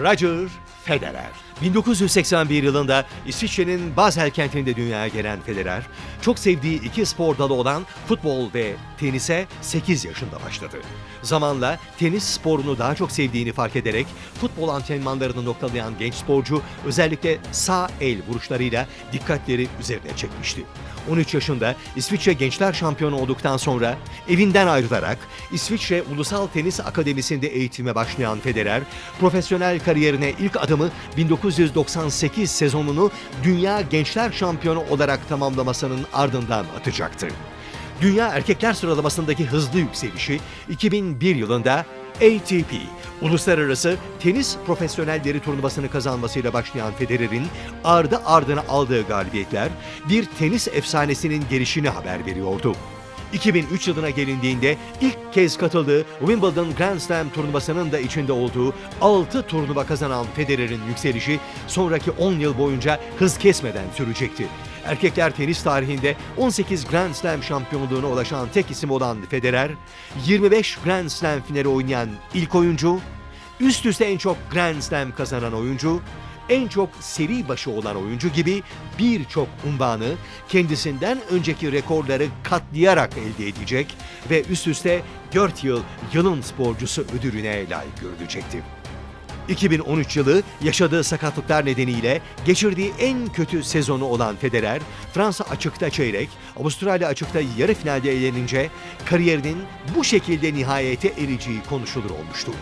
Roger Federer. 1981 yılında İsviçre'nin Basel kentinde dünyaya gelen Federer, çok sevdiği iki spor dalı olan futbol ve tenise 8 yaşında başladı. Zamanla tenis sporunu daha çok sevdiğini fark ederek futbol antrenmanlarını noktalayan genç sporcu özellikle sağ el vuruşlarıyla dikkatleri üzerine çekmişti. 13 yaşında İsviçre Gençler Şampiyonu olduktan sonra evinden ayrılarak İsviçre Ulusal Tenis Akademisi'nde eğitime başlayan Federer, profesyonel kariyerine ilk adımı 1998 sezonunu Dünya Gençler Şampiyonu olarak tamamlamasının ardından atacaktı. Dünya erkekler sıralamasındaki hızlı yükselişi 2001 yılında ATP, Uluslararası Tenis Profesyonelleri turnuvasını kazanmasıyla başlayan Federer'in ardı ardına aldığı galibiyetler bir tenis efsanesinin gelişini haber veriyordu. 2003 yılına gelindiğinde ilk kez katıldığı Wimbledon Grand Slam turnuvasının da içinde olduğu 6 turnuva kazanan Federer'in yükselişi sonraki 10 yıl boyunca hız kesmeden sürecekti. Erkekler tenis tarihinde 18 Grand Slam şampiyonluğuna ulaşan tek isim olan Federer, 25 Grand Slam finali oynayan ilk oyuncu, üst üste en çok Grand Slam kazanan oyuncu, en çok seri başı olan oyuncu gibi birçok unvanı kendisinden önceki rekorları katlayarak elde edecek ve üst üste 4 yıl yılın sporcusu ödülüne layık görülecekti. 2013 yılı yaşadığı sakatlıklar nedeniyle geçirdiği en kötü sezonu olan Federer, Fransa açıkta çeyrek, Avustralya açıkta yarı finalde eğlenince kariyerinin bu şekilde nihayete ereceği konuşulur olmuştu.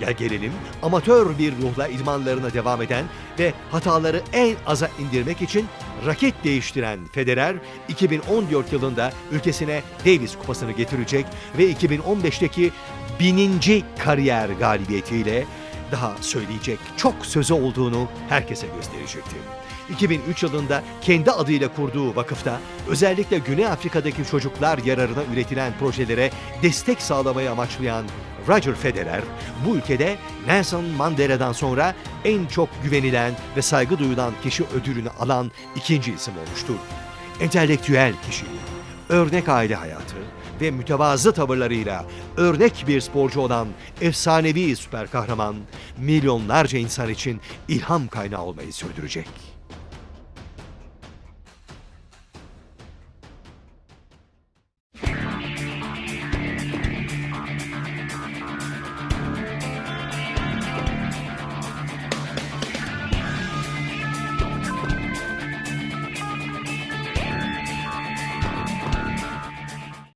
Gel gelelim amatör bir ruhla idmanlarına devam eden ve hataları en aza indirmek için raket değiştiren Federer 2014 yılında ülkesine Davis kupasını getirecek ve 2015'teki bininci kariyer galibiyetiyle daha söyleyecek çok sözü olduğunu herkese gösterecekti. 2003 yılında kendi adıyla kurduğu vakıfta özellikle Güney Afrika'daki çocuklar yararına üretilen projelere destek sağlamayı amaçlayan Roger Federer bu ülkede Nelson Mandela'dan sonra en çok güvenilen ve saygı duyulan kişi ödülünü alan ikinci isim olmuştur. Entelektüel kişiliği, örnek aile hayatı ve mütevazı tavırlarıyla örnek bir sporcu olan efsanevi süper kahraman milyonlarca insan için ilham kaynağı olmayı sürdürecek.